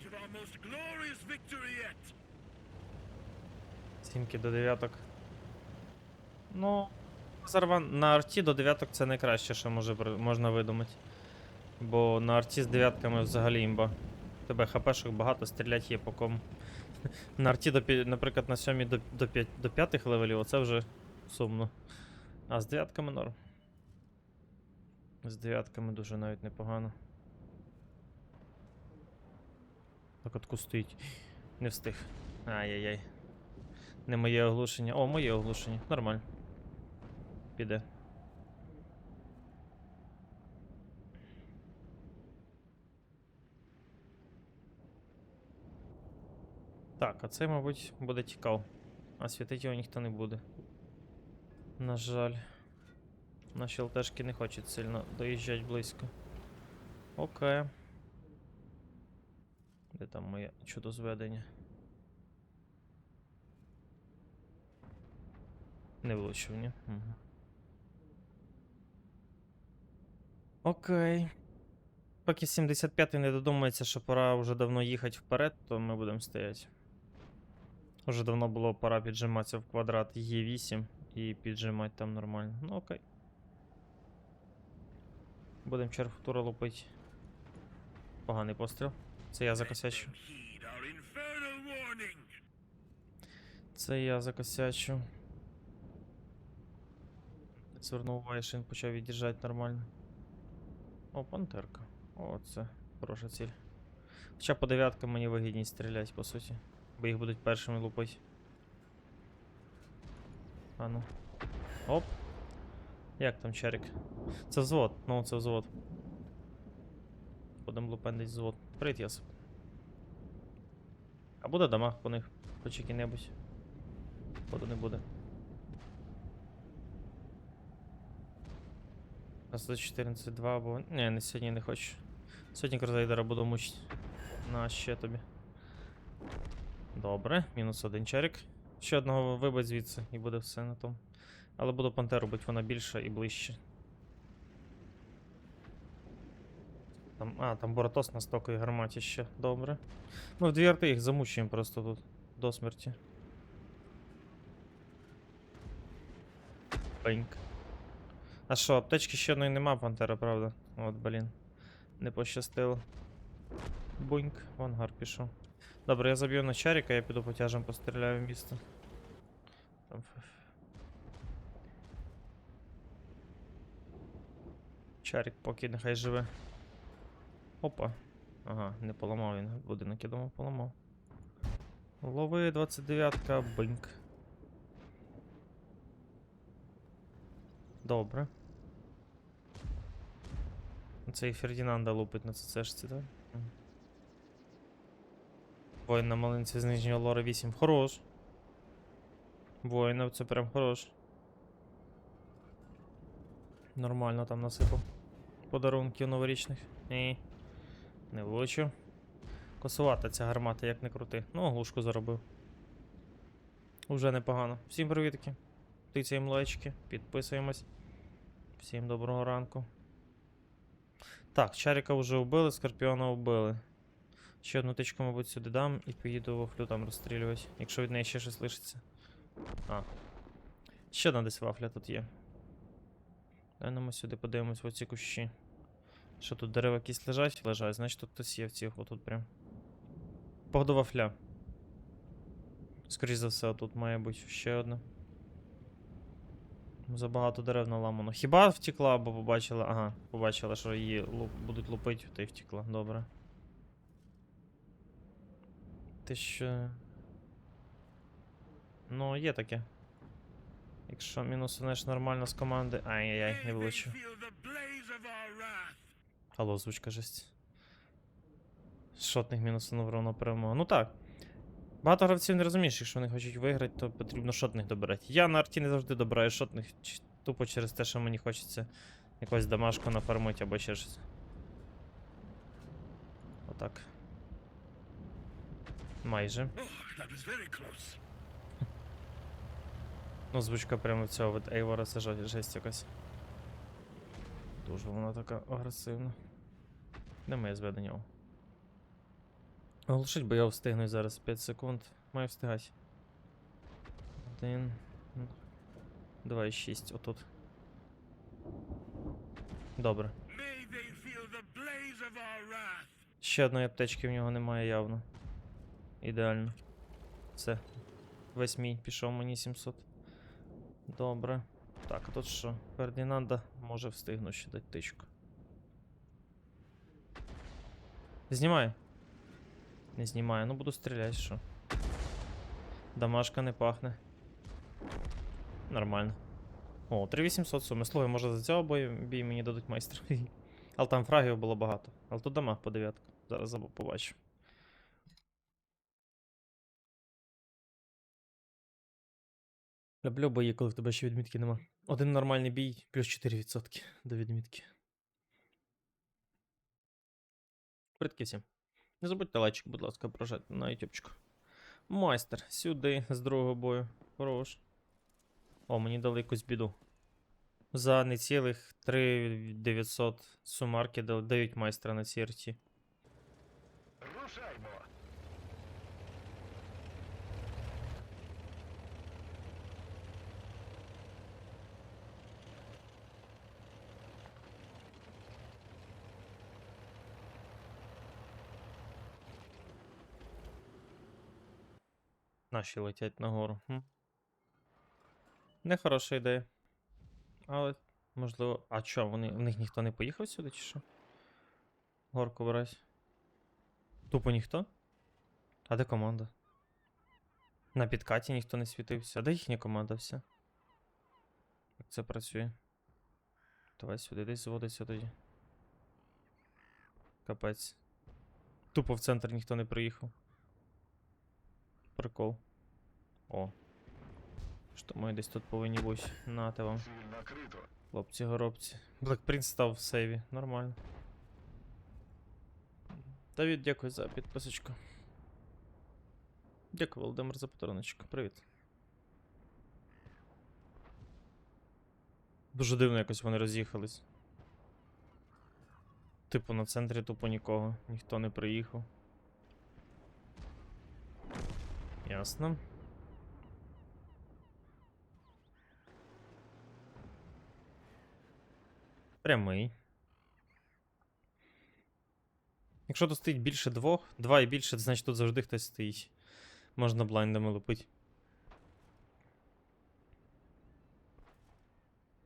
of our most glorious victory yet. Сімки до дев'яток. Ну, зараз на арті до дев'яток це найкраще, що може, можна видумати. Бо на арті з дев'ятками взагалі імба. Тебе хпшок багато, стрілять є по кому. На арті, до, наприклад, на сьомій до, до, до п'ятих левелів, оце вже сумно. А з дев'ятками норм. З дев'ятками дуже навіть непогано. Так от стоїть. Не встиг. Ай-яй-яй. Не моє оглушення. О, моє оглушення. Нормально. Піде. Так, а це, мабуть, буде тікав. А світити його ніхто не буде. На жаль. Наші ЛТшки не хочуть сильно доїжджати близько. Окей. Де там моє чудозведення? Не влучив, ні? Угу. Окей. Поки 75-й не додумається, що пора вже давно їхати вперед, то ми будемо стояти. Уже давно було пора піджиматися в квадрат Е8 і піджимати там нормально. Ну окей. Будемо черг тура лупити. Поганий постріл. Це я закосячу. Це я закосячу. Звернув увагу, що він почав від'їжджати нормально. О, пантерка. О, це хороша ціль. Хоча по дев'яткам мені вигідність стріляти, по суті. Бо їх будуть першими лупити. А ну. Оп. Як там черик? Це взвод, ну це взвод. Будемо лупендить взвод. Привіт, Ясип. А буде дамаг по них? Хоч який-небудь. Походу не буде. А 114.2 або. Ні, не сьогодні не хочу. Сьогодні Крузейдера буду мучити. На ще тобі. Добре, мінус один черик. Ще одного вибить звідси і буде все на тому. Але буду пантеру бить, вона більша і ближче. Там, а, там Боратос на стоковій гарматі ще. Добре. Ми в дві арти їх замучуємо просто тут. До смерті. Беньк. А що, аптечки ще одної нема, пантера, правда? От, блін. Не пощастило. Буньк, в ангар пішов. Добре, я заб'ю на чаріка, я піду потяжем постріляю в місто. Там. Чарік поки нехай живе. Опа. Ага, не поламав він будинок, я думав, поламав. Лови 29-ка, бинк. Добре. Цей Фердінанда лупить на ЦЦшці, так? Воїн на малинці з нижнього лора 8. Хорош. Воїнов, це прям хорош. Нормально там насипав. Подарунків новорічних. Ні. Не влучив. Косувата ця гармата, як не крути. Ну, оглушку заробив. Уже непогано. Всім привітки. Тицяємо лайчики, підписуємось. Всім доброго ранку. Так, Чаріка вже вбили, Скорпіона вбили. Ще одну тичку, мабуть, сюди дам і поїду вафлю там розстрілювати, якщо від неї ще щось лишиться. А. Ще одна десь вафля тут є. Дай ми сюди подивимось в оці кущі. Що тут дерева якісь лежать? Лежать, значить тут хтось є в цих отут прям. Походу вафля. Скоріше за все, тут має бути ще одна. Забагато дерев наламано. Хіба втекла, або побачила. Ага, побачила, що її луп... будуть лупити, та й втекла. Добре. Ти що. Ну, є таке. Якщо мінусунеш нормально з команди. Ай-яй-яй, не May Алло, озвучка жесть. Шотних мінусунув ровно перемогу. Ну так. Багато гравців не розумієш, якщо вони хочуть виграти, то потрібно шотних добирати. Я на арті не завжди добираю шотних, тупо через те, що мені хочеться якусь дамашку нафармити або ще щось. Отак. Майже. Ну, звучка прямо цього від Ейвора, це жесть якась. Дуже вона така агресивна. Де моє зведення? О. Оглушить, бо я встигну зараз 5 секунд. Маю встигати. Один. Два і шість, отут. Добре. Ще одної аптечки в нього немає явно. Ідеально. Все. Весь мій пішов мені 700. Добре. Так, а тут що? Фердінанда може встигну ще дати тичку. Знімай. Не знімаю, ну буду стріляти, що. Дамашка не пахне. Нормально. О, 3800 суми. Слухай, може за цього бою бій мені дадуть майстер. Але там фрагів було багато. Але тут дамаг по дев'ятку. Зараз побачу. Люблю бої, коли в тебе ще відмітки нема. Один нормальний бій, плюс 4% до відмітки. Притки всім. Не забудьте лайчик, будь ласка, прожати на ютубчику. Майстер, сюди, з другого бою. Хорош. О, мені дали якусь біду. За нецілих 3900 сумарки дають майстра на CRT. Рушаймо. Наші летять нагору. Хм. Нехороша ідея. Але, можливо. А чо, вони, в них ніхто не поїхав сюди, чи що? Горку брать. Тупо ніхто? А де команда? На підкаті ніхто не світився. А де їхня команда вся? Як це працює? Давай сюди, десь зводиться тоді. Капець. Тупо в центр ніхто не приїхав. Прикол. О. Що ми десь тут повинні бути. Нате вам. Хлопці горобці. Blackprint став в сейві. Нормально. Давід, дякую за підписочку. Дякую, Володимир, за подаруночку. Привіт. Дуже дивно якось вони роз'їхались. Типу на центрі тупо нікого. Ніхто не приїхав. Ясно. Прямий. Якщо тут стоїть більше двох, два і більше, то значить тут завжди хтось стоїть. Можна блайндами лупити.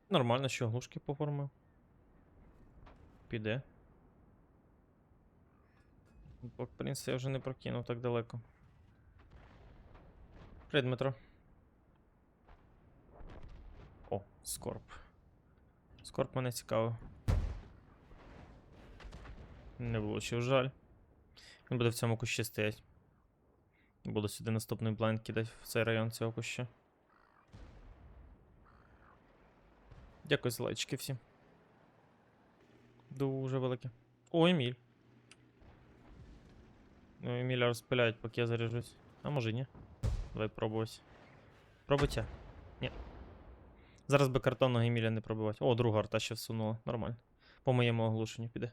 Нормально, що глушки поформив. Піде. Бо, в принципі, я вже не прокинув так далеко. Привіт, Дмитро. О, скорб. Скорб мене цікавив. Не влучив, жаль. Він буде в цьому кущі стоять. Буду сюди наступний блайнд кидати в цей район цього куща. Дякую за лайчики всім. Дуже велике. О, Еміль. Ну, Еміля розпиляють, поки я заряжусь. А може ні. Давай пробувати. Пробуйте. Ні. Зараз би картонного Еміля не пробивати. О, друга арта ще всунула. Нормально. По моєму оглушенню піде.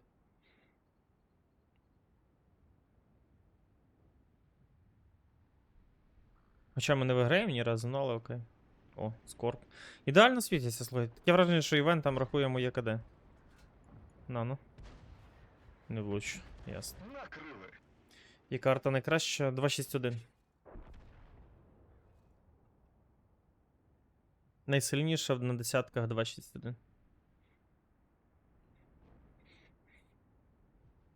Хоча ми не виграємо ні разу, ну але окей. О, скорб. Ідеально світяться, слухай. Таке враження, що івент там рахує моє КД. На ну. Не влучу, ясно. І карта найкраща 261. Найсильніша на десятках 261.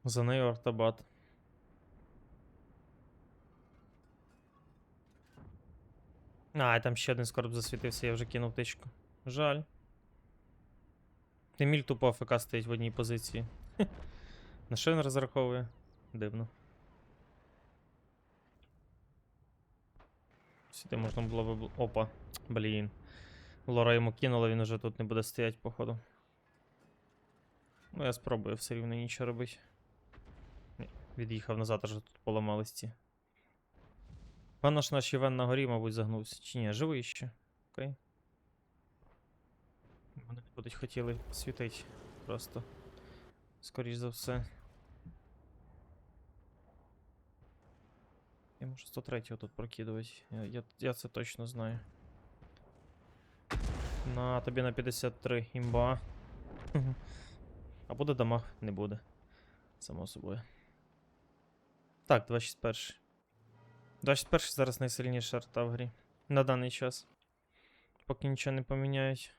За нею артобат. А, там ще один скорб засвітився, я вже кинув тичку. Жаль. Еміль тупо АФК стоїть в одній позиції. Хе. На що він розраховує? Дивно. Сюди можна було би. Опа. Блін. Лора йому кинула, він уже тут не буде стоять, походу. Ну, я спробую все рівно нічого робити. Ні, від'їхав назад, аж тут поламались ці. Певно ж наш Іван на горі, мабуть, загнувся. Чи ні, живий ще. Окей. Вони будуть хотіли світити. Просто. Скоріш за все. Я можу 103 го тут прокидувати. Я, я, я це точно знаю. На тобі на 53 імба. А буде дамаг? Не буде. Само собою. Так, 261. 261 зараз найсильніша арта в грі. На даний час. Поки нічого не поміняють.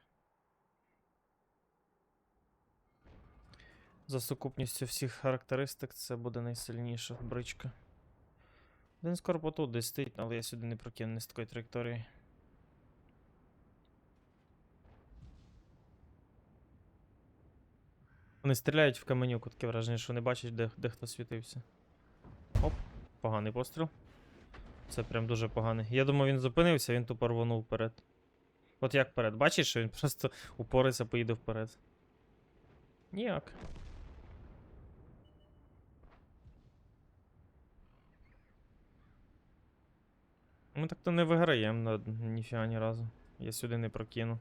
За сукупністю всіх характеристик це буде найсильніша бричка. Він скоро тут десь стоїть, але я сюди не прокину з такої траєкторії. Вони стріляють в каменюку, таке враження, що не бачать, де, де хто світився. Оп, поганий постріл. Це прям дуже поганий. Я думав, він зупинився, він тупо рвонув вперед. От як вперед? Бачиш, що він просто упориться, поїде вперед. Ніяк. Ми так-то не виграємо на ніфіга ні разу. Я сюди не прокину.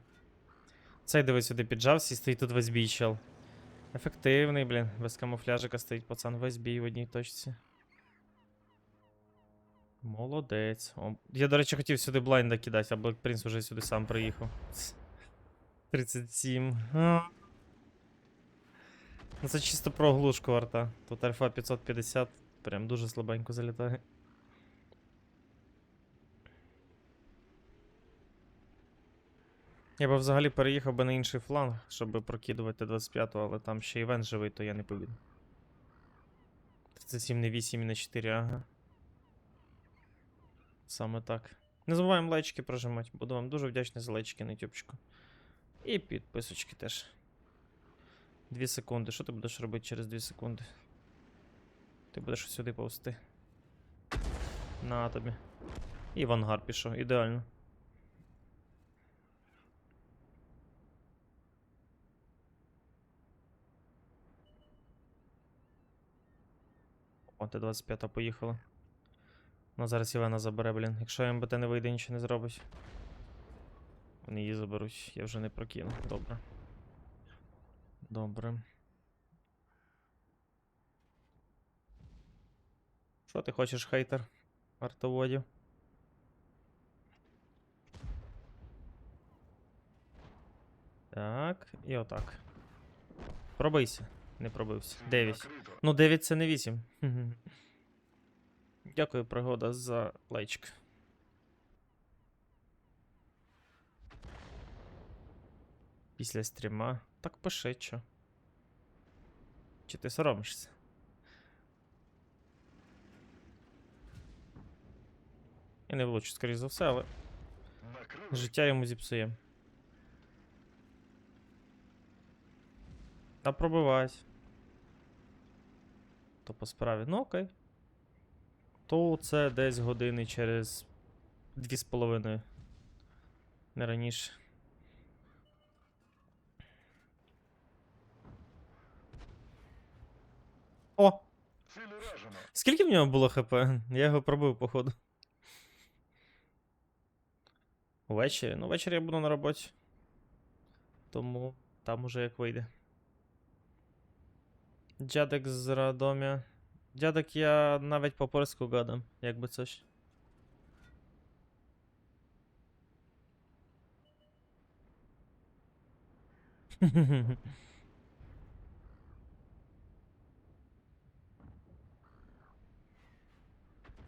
Цей диви сюди піджався і стоїть тут весь бій чел. Ефективний, блін. Без камуфляжика стоїть пацан весь бій в одній точці. Молодець. О, я, до речі, хотів сюди блайнда кидати, а Black Prince вже сюди сам приїхав. 37. А. Ну це чисто про оглушку арта. Тут альфа 550 прям дуже слабенько залітає. Я би взагалі переїхав би на інший фланг, щоб прокидувати 25-го, але там ще івент живий, то я не повіду. 37 не 8 і не 4, ага. Саме так. Не забуваємо лайчики прожимати. Буду вам дуже вдячний за лайчики на ютубчику. І підписочки теж. 2 секунди. Що ти будеш робити через 2 секунди? Ти будеш сюди повсти. На тобі. І в ангар пішов. Ідеально. О, Т-25 поїхала. Ну зараз Івана забере, блін. Якщо МБТ не вийде, нічого не зробить. Вони її заберуть, я вже не прокину. Добре. Добре. Що ти хочеш, хейтер? Артоводів? Так, і отак. Пробийся. Не пробився. 9. Ну, 9 це не 8. Дякую, пригода, за лайчик. Після стріма. Так пиши, чо. Чи ти соромишся? Я не влучу, скоріш за все, але життя йому зіпсує. Та пробивать. То по справі. Ну окей. То це десь години через дві з половиною. Не раніше. О! Скільки в нього було ХП? Я його пробив, походу. Ввечері? Ну, ввечері я буду на роботі. Тому там уже як вийде. Дядек з Радомя. Дядек я навіть по польську гадам, якби.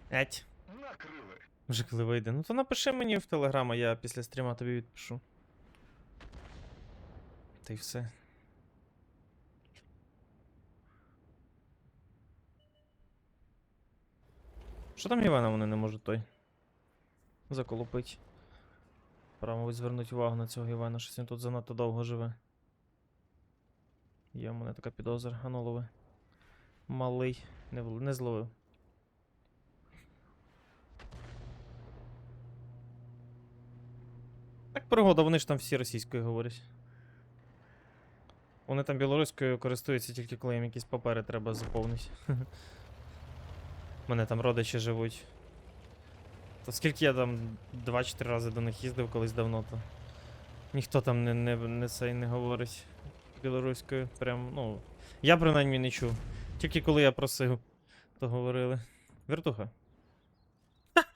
Еть. Накрили. Вже коли вийде. Ну то напиши мені в телеграм, а я після стріма тобі відпишу. Та й все. Що там Івана вони не можуть той? Заколупить. Пора, мабуть, звернути увагу на цього Івана, щось він тут занадто довго живе. Є в мене така підозра, а ну лови. Малий. Не, не зловив. Так пригода, вони ж там всі російською говорять. Вони там білоруською користуються тільки коли їм якісь папери треба заповнити. Мене там родичі живуть. То скільки я там 2-4 рази до них їздив колись давно, то ніхто там не, не, не цей не говорить білоруською. Прям, ну. Я принаймні не чув. Тільки коли я просив, то говорили. Вертуха.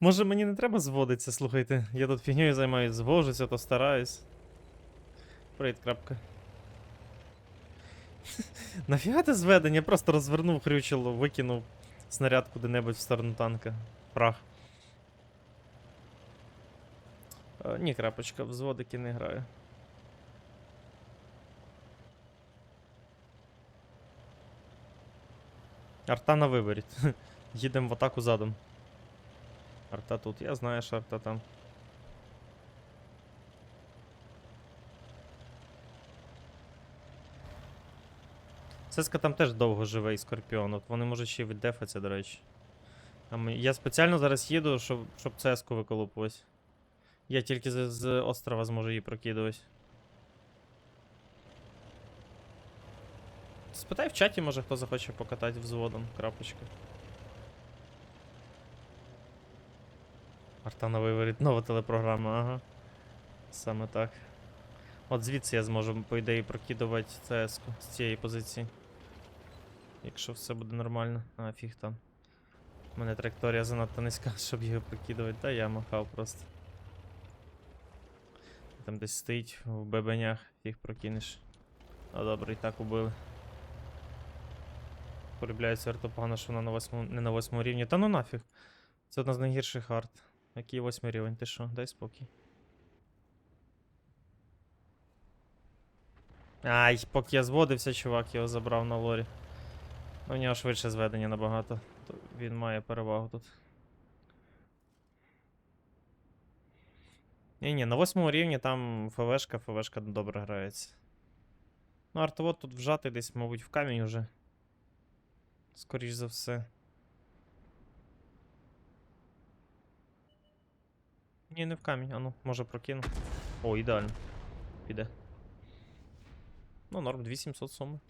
Може мені не треба зводитися, слухайте. Я тут фігньою займаюсь, звожуся, то стараюсь. Привіт, крапка. Нафіга ти зведення? Я просто розвернув хрючило, викинув снаряд куди-небудь в сторону танка. Прах. Е, ні, крапочка, в зводики не граю. Арта на виборі. Їдемо в атаку задом. Арта тут. Я знаю, що арта там. Цеска там теж довго живе і скорпіон. От вони можуть ще й віддефатися, до речі. Я спеціально зараз їду, щоб, щоб цеску виколупувати. Я тільки з, з острова зможу її прокидувати. Спитай в чаті, може хто захоче покатати взводом, крапочка. Арта на виворіт, нова телепрограма, ага. Саме так. От звідси я зможу, по ідеї, прокидувати cs з цієї позиції. Якщо все буде нормально. А, фіг там. У мене траєкторія занадто низька, щоб його прокидувати. Та я махав просто. Там десь стоїть в бебенях, їх прокинеш. А добре, і так убили. Полюбляється арта погано, що вона на восьму, не на восьмому рівні. Та ну нафіг. Це одна з найгірших арт. Який восьмий рівень? Ти що? Дай спокій. Ай, поки я зводився, чувак його забрав на лорі. У нього швидше зведення набагато. То він має перевагу тут. Ні, ні, на восьмому рівні там ФВшка, ФВшка добре грається. Ну, артовод тут вжатий десь, мабуть, в камінь уже. Скоріш за все. Ні, не в камінь, а ну, може прокину. О, ідеально. Піде. Ну, норм, 2700 суми.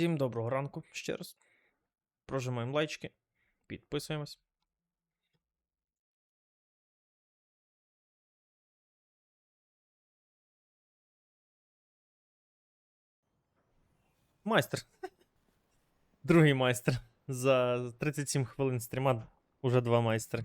Всім доброго ранку ще раз. Прожимаємо лайчики, підписуємось. Майстер. Другий майстер. За 37 хвилин стріма уже два майстри.